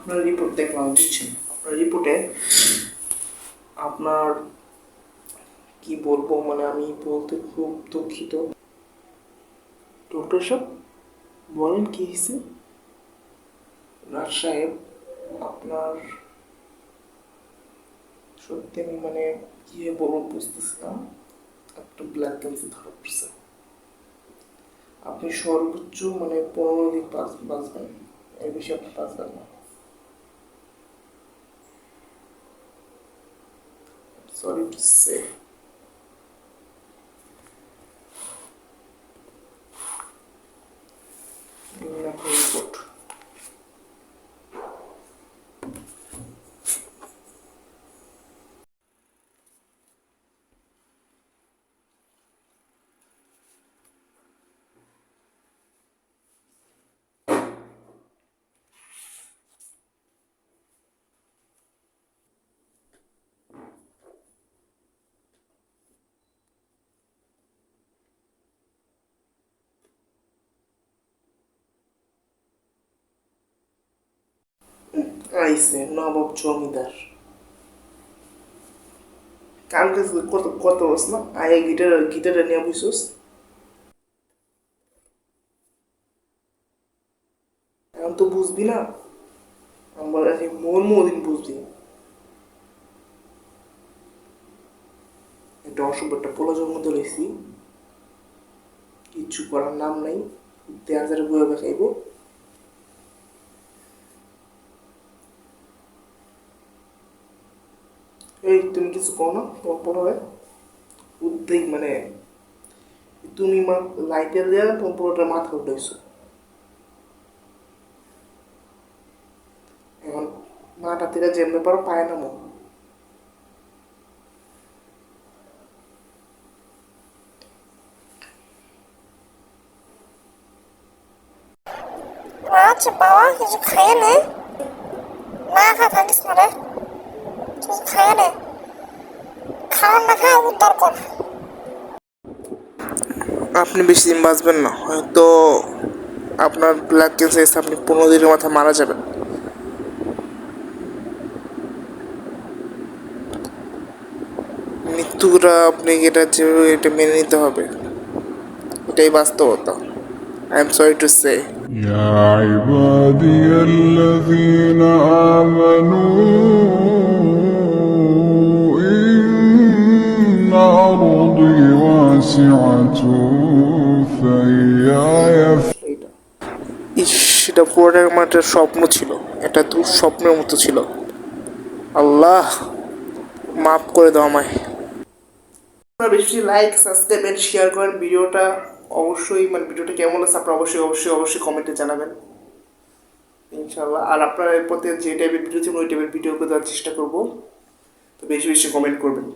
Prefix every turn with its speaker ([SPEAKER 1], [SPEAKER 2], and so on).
[SPEAKER 1] আপনার রিপোর্ট দেখলাম বুঝছেন আপনার রিপোর্টে আপনার কি বলব মানে আমি বলতে খুব দুঃখিত। ডক্টর সাহেব, বলেন কি হয়েছে? নার্স সাহেব, আপনার সত্যি আমি মানে কি বলব বুঝতেছি না একটা ব্ল্যাক ক্যান্সার ধরা পড়ছে। আপনি সর্বোচ্চ মানে পনেরো দিন বাঁচ, বাঁচবেন। এর বেশি আপনি বাঁচবেন না। সরি টু সে আপনার রিপোর্ট আইসে নবাব জমিদার। কালকে কত কত বস না? আয়ে গিটার গিটারটা নিয়ে বুঝছোস এখন তো বুঝবি না। আমার কাছে মন মদিন বুঝবি। একটা অসভ্য একটা পোলা জন্ম ধরেছি কিচ্ছু করার নাম নাই। দেড় হাজার বয়ে খাইবো এই তুমি কিছু কো না পড়াবে উদ্বেগ মানে তুমি মা লাইটের দেওয়া তোমার পুরোটা মাথা উঠেছো এখন মাটা থেকে জেমে পারো পায় না মো
[SPEAKER 2] আচ্ছা বাবা, কিছু খাইয়ে নে। খা, থাকিস না কিছু খাইয়ে নে খাওয়ার না খা উদ্ধার কর
[SPEAKER 1] আপনি বেশি দিন বাঁচবেন না হয়তো আপনার ব্ল্যাক ক্যান্সার এসে আপনি পনেরো দিনের মাথায় মারা যাবেন মৃত্যুটা আপনি এটা যেভাবে এটা মেনে নিতে হবে এটাই বাস্তবতা I am sorry to say
[SPEAKER 3] يا عبادي الذين آمنوا
[SPEAKER 1] ইস সেটা পুরোটা আমার একটা স্বপ্ন ছিল। এটা দু স্বপ্নের মতো ছিল। আল্লাহ, মাফ করে দাও আমায়। আপনারা বেশি লাইক সাবস্ক্রাইব এন্ড শেয়ার করেন ভিডিওটা। অবশ্যই মানে ভিডিওটা কেমন আছে আপনারা অবশ্যই অবশ্যই অবশ্যই কমেন্টে জানাবেন। ইনশাল্লাহ আর আপনারা এর পথে যে টাইপের ভিডিও ছিল ওই টাইপের ভিডিও করে দেওয়ার চেষ্টা করব। তো বেশি বেশি কমেন্ট করবেন।